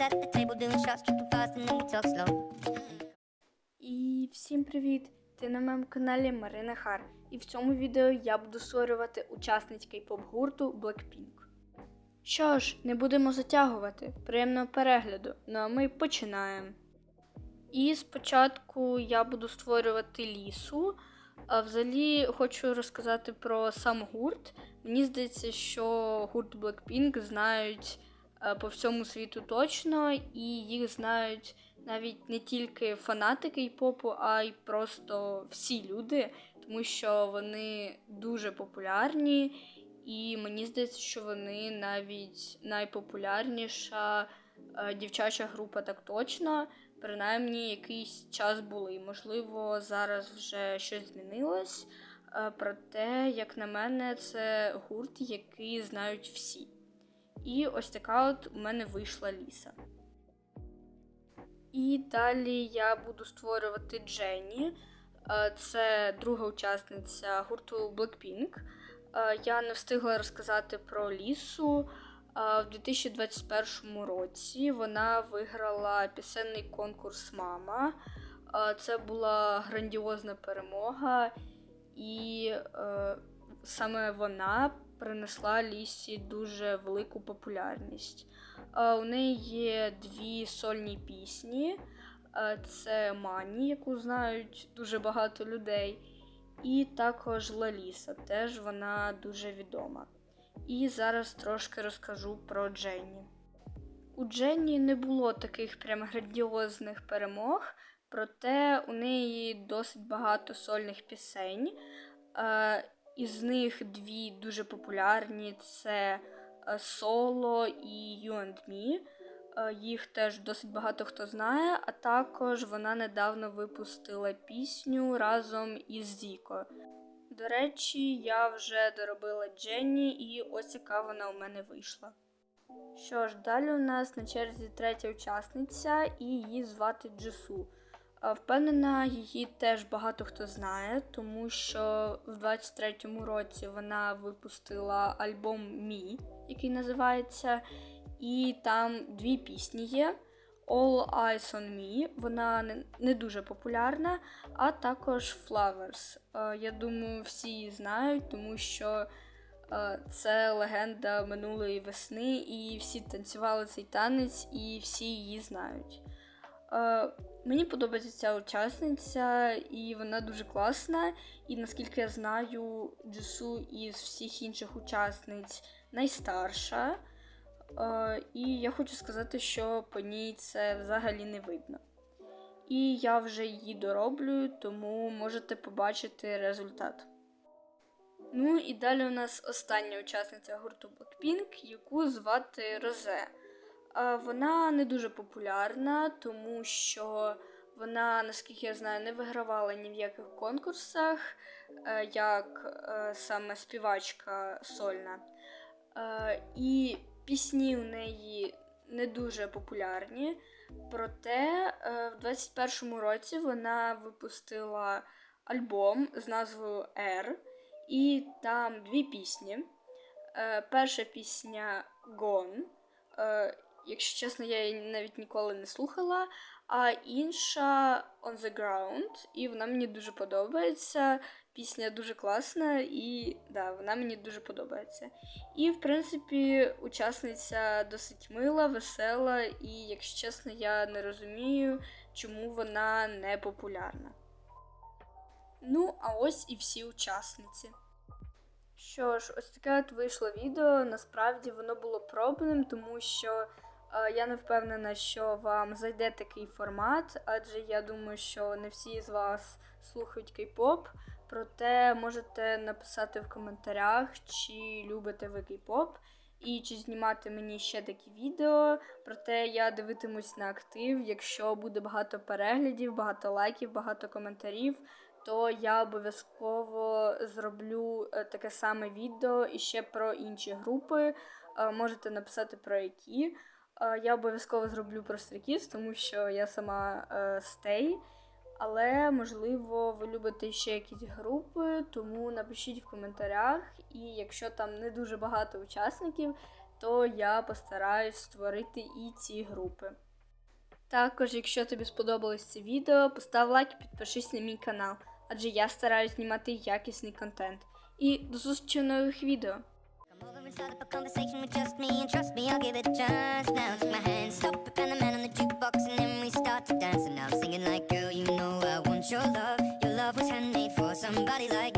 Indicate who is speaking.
Speaker 1: at the table doing shots, tripping fast, and then we talk slow.
Speaker 2: І всім привіт! Ти на моєму каналі Марина Хар. І в цьому відео я буду створювати учасниць кей-поп гурту Blackpink. Що ж, не будемо затягувати. Приємного перегляду. Ну а ми починаємо. І спочатку я буду створювати лісу. А взагалі хочу розказати про сам гурт. Мені здається, що гурт Blackpink знають е, по всьому світу точно, і їх знають навіть не тільки фанати кей-попу, а й просто всі люди, тому що вони дуже популярні, і мені здається, що вони навіть найпопулярніша е, дівчача група так точно. Принаймні якийсь час були. Можливо, зараз вже щось змінилось. Е, Проте, як на мене, це гурт, який знають всі. І ось така от у мене вийшла ліса. І далі я буду створювати Дженні. Е, Це друга учасниця гурту Blackpink. Е, Я не встигла розказати про лісу. В 2021 році вона виграла пісенний конкурс Мама. Це була грандіозна перемога, і е, саме вона принесла лісі дуже велику популярність. У неї є дві сольні пісні. Це Мані, яку знають дуже багато людей, і також Лаліса, теж вона дуже відома. І зараз трошки розкажу про Дженні. У Дженні не було таких прям грандіозних перемог, проте у неї досить багато сольних пісень. Е, Із них дві дуже популярні: це е, Соло і You and Me. Е, Їх теж досить багато хто знає, а також вона недавно випустила пісню разом із Зіко. До речі, я вже доробила Дженні, і ось яка вона у мене вийшла. Що ж, далі у нас на черзі третя учасниця, і її звати Джису. Впевнена, її теж багато хто знає, тому що в 23-му році вона випустила альбом Мі, який називається, і там дві пісні є. All Eyes on Me, вона не, дуже популярна, а також Flowers. Е, Я думаю, всі її знають, тому що е, це легенда минулої весни, і всі танцювали цей танець, і всі її знають. Е, Мені подобається ця учасниця, і вона дуже класна. І наскільки я знаю, Джису із всіх інших учасниць найстарша. Е, І я хочу сказати, що по ній це взагалі не видно. І я вже її дороблюю, тому можете побачити результат. Ну і далі у нас остання учасниця гурту Blackpink, яку звати Розе. Е, Вона не дуже популярна, тому що вона, наскільки я знаю, не вигравала ні в яких конкурсах, е, як саме співачка сольна. І пісні у неї не дуже популярні. Проте е, в 21-му році вона випустила альбом з назвою R, і там дві пісні. Е, Перша пісня Gone. Е, Якщо чесно, я її навіть ніколи не слухала. А інша On the Ground, і вона мені дуже подобається. Пісня дуже класна, і да, вона мені дуже подобається. І, в принципі, учасниця досить мила, весела, і, якщо чесно, я не розумію, чому вона не популярна. Ну, а ось і всі учасниці. Що ж, ось таке от вийшло відео. Насправді воно було пробним, тому що я не впевнена, що вам зайде такий формат, адже я думаю, що не всі з вас слухають кей-поп. Проте можете написати в коментарях, чи любите ви кей-поп, і чи знімати мені ще такі відео. Проте я дивитимусь на актив. Якщо буде багато переглядів, багато лайків, багато коментарів, то я обов'язково зроблю е, таке саме відео і ще про інші групи. Е, Можете написати про які. Е, Я обов'язково зроблю про Стрікіс, тому що я сама е, стей. Але можливо ви любите ще якісь групи, тому напишіть в коментарях. І якщо там не дуже багато учасників, то я постараюсь створити і ці групи. Також, якщо тобі сподобалось це відео, постав лайк і підпишись на мій канал, адже я стараюсь знімати якісний контент. І до зустрічі нових відео!
Speaker 1: Conversation with just me, and trust me, I'll give it a. Now take my hand, stop it, and the man on the jukebox, and then we start to dance. And I'm singing like, girl, you know I want your love. Your love was handmade for somebody like